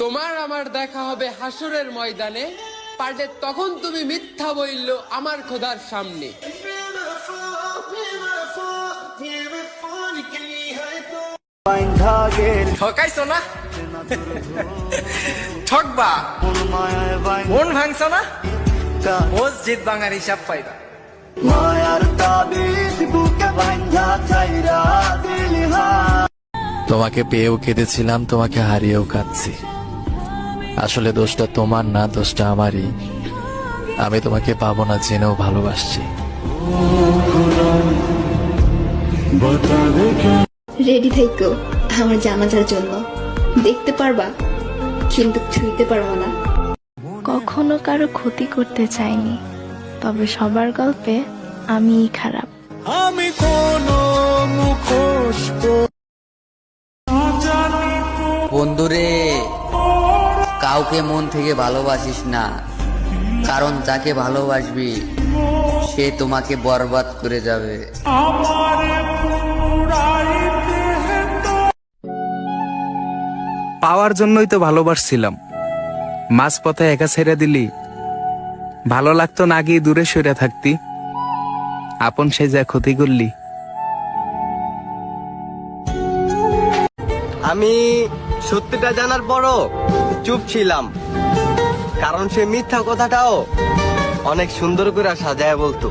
তোমার আমার দেখা হবে হাসরের ময়দানে। পারলে তখন তুমি মিথ্যা বইল আমার খোদার সামনে। ঠকাইছো না? ঠকবা? মন ভাঙছো না? মসজিদ ভাঙার হিসাব পাইবা। তোমাকে পেয়েও কেঁদেছিলাম তোমাকে হারিয়েও কাঁদছি। আসলে দোষটা তোমার না দোষটা আমারই। আমি তোমাকে পাবো না জেনেও ভালোবাসছি। রেডি থেকো আমার জানাজার জন্য। দেখতে পারবা কিন্তু ছুঁইতে পারব না। কখনো কারও ক্ষতি করতে চাইনি তবে সবার গল্পে আমিই খারাপ। আমি কোন মুখোশ বন্ধুরে কাউকে মন থেকে ভালোবাসিস না। কারণ যাকে ভালোবাসবি, সে তোমাকে বরবাদ করে যাবে। পাওয়ার জন্যই তো ভালোবাসছিলাম। মাঝপথে একা ছেড়ে দিলি। ভালো লাগতো না গিয়ে দূরে সরে থাকতি। আপন সে যা ক্ষতি করলি। আমি সত্যিটা জানার পরও চুপ ছিলাম, কারণ সে মিথ্যা কথাটাও অনেক সুন্দর করে সাজায় বলতো।